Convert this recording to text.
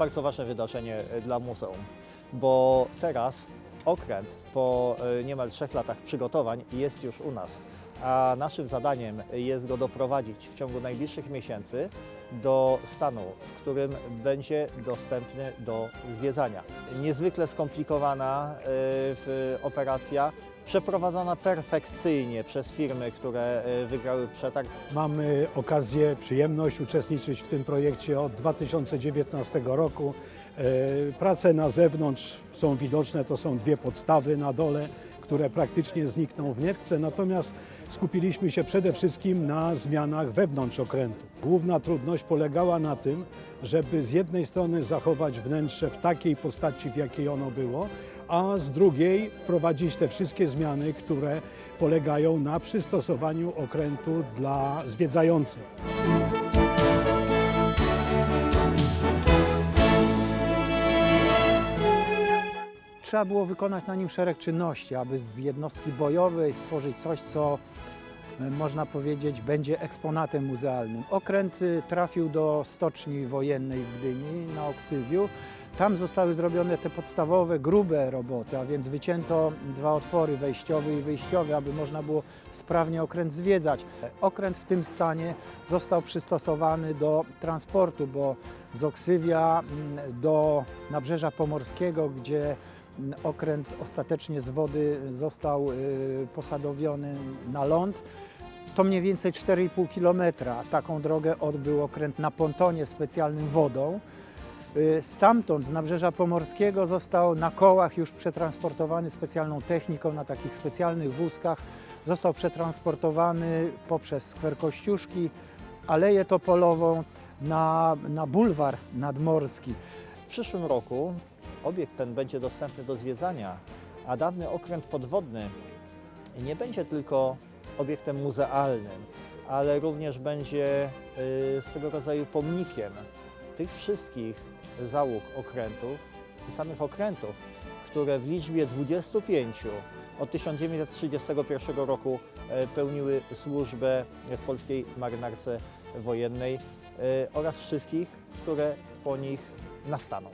bardzo ważne wydarzenie e, dla muzeum, bo teraz okręt po e, niemal trzech latach przygotowań jest już u nas. A naszym zadaniem jest go doprowadzić w ciągu najbliższych miesięcy do stanu, w którym będzie dostępny do zwiedzania. Niezwykle skomplikowana e, operacja, przeprowadzona perfekcyjnie przez firmy, które e, wygrały przetarg. Mamy okazję, przyjemność uczestniczyć w tym projekcie od 2019 roku. E, Prace na zewnątrz są widoczne, to są dwie podstawy na dole, które praktycznie znikną wkrótce, natomiast skupiliśmy się przede wszystkim na zmianach wewnątrz okrętu. Główna trudność polegała na tym, żeby z jednej strony zachować wnętrze w takiej postaci, w jakiej ono było, a z drugiej wprowadzić te wszystkie zmiany, które polegają na przystosowaniu okrętu dla zwiedzających. Trzeba było wykonać na nim szereg czynności, aby z jednostki bojowej stworzyć coś, co e, można powiedzieć będzie eksponatem muzealnym. Okręt y, trafił do stoczni wojennej w Gdyni na Oksywiu. Tam zostały zrobione te podstawowe, grube roboty, a więc wycięto dwa otwory wejściowy i wyjściowy, aby można było sprawnie okręt zwiedzać. Okręt w tym stanie został przystosowany do transportu, bo z Oksywia mm, do Nabrzeża Pomorskiego, gdzie mm, okręt ostatecznie z wody został y, posadowiony na ląd, to mniej więcej 4,5 kilometra. Taką drogę odbył okręt na pontonie specjalnym wodą. Y, Stamtąd, z Nabrzeża Pomorskiego, został na kołach już przetransportowany specjalną techniką, na takich specjalnych wózkach. Został przetransportowany poprzez skwer Kościuszki, Aleję Topolową na, na bulwar nadmorski. W przyszłym roku obiekt ten będzie dostępny do zwiedzania, a dawny okręt podwodny nie będzie tylko obiektem muzealnym, ale również będzie y, swego rodzaju pomnikiem tych wszystkich załóg okrętów i samych okrętów, które w liczbie 25 od 1931 roku e, pełniły służbę w polskiej marynarce wojennej e, oraz wszystkich, które po nich nastaną.